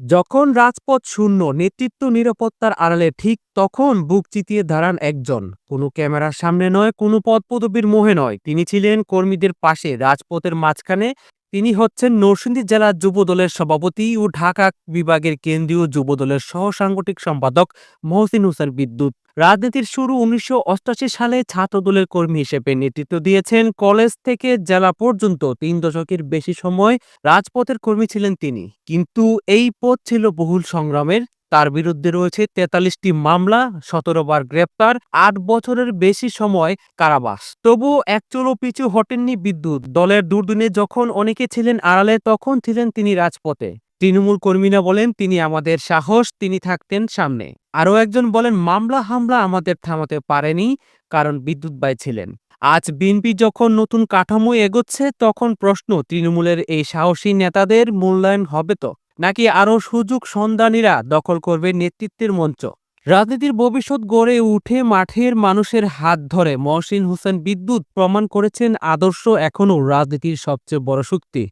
যখন রাজপথ শূন্য, নেতৃত্ব নিরাপত্তার আড়ালে, ঠিক তখন বুক চিতিয়ে দাঁড়ান একজন। কোনো ক্যামেরার সামনে নয়, কোনো পদ পদবীর মোহে নয়। তিনি ছিলেন কর্মীদের পাশে, রাজপথের মাঝখানে তিনি হচ্ছেন নরসিংদী জেলা যুবদলের সভাপতি ও ঢাকা বিভাগের কেন্দ্রীয় যুবদলের সহ সাংগঠনিক সম্পাদক মহসিন হোসেন বিদ্যুৎ। রাজনীতির শুরু উনিশশো অষ্টআশি সালে ছাত্রদলের কর্মী হিসেবে নেতৃত্ব দিয়েছেন। কলেজ থেকে জেলা পর্যন্ত তিন দশকের বেশি সময় রাজপথের কর্মী ছিলেন তিনি। কিন্তু এই পথ ছিল বহুল সংগ্রামের। তার বিরুদ্ধে রয়েছে তেতাল্লিশটি মামলা সতেরো বার গ্রেপ্তার, আট বছরের বেশি সময় কারাবাস। তবুও এক চলো পিছু হটেননি বিদ্যুৎ। দলের দুর্দিনে যখন অনেকে ছিলেন আড়ালে, তখন ছিলেন তিনি রাজপথে। তৃণমূল কর্মীরা বলেন, তিনি আমাদের সাহস, তিনি থাকতেন সামনে। আরও একজন বলেন, মামলা, হামলা আমাদের থামাতে পারেনি, কারণ বিদ্যুৎ বাই ছিলেন। আজ বিএনপি যখন নতুন কাঠামো এগোচ্ছে, তখন প্রশ্ন, তৃণমূলের এই সাহসী নেতাদের মূল্যায়ন হবে তো? নাকি আরও সুযোগ সন্ধানীরা দখল করবে নেতৃত্বের মঞ্চ? রাজনীতির ভবিষ্যৎ গড়ে উঠে মাঠের মানুষের হাত ধরে মহসিন হোসেন বিদ্যুৎ প্রমাণ করেছেন আদর্শ এখনও রাজনীতির সবচেয়ে বড় শক্তি।